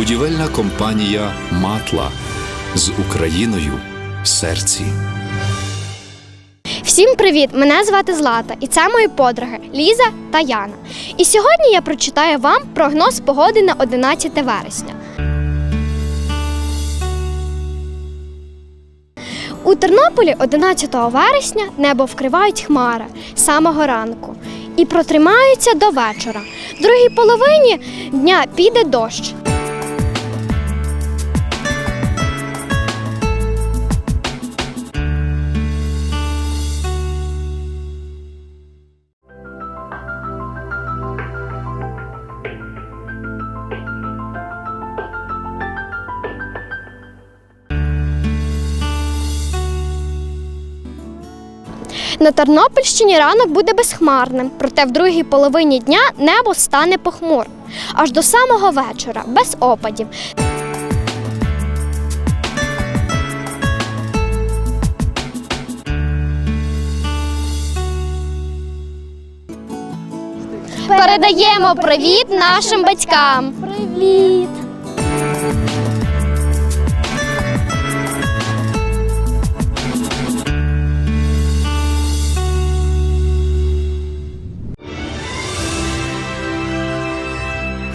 Будівельна компанія Матла з Україною в серці. Всім привіт! Мене звати Злата, і це мої подруги Ліза та Яна. І сьогодні я прочитаю вам прогноз погоди на 11 вересня. У Тернополі 11 вересня небо вкривають хмари самого ранку і протримаються до вечора. В другій половині дня піде дощ. На Тернопільщині ранок буде безхмарним, проте в другій половині дня небо стане похмурим. Аж до самого вечора, без опадів. Передаємо привіт нашим батькам. Привіт!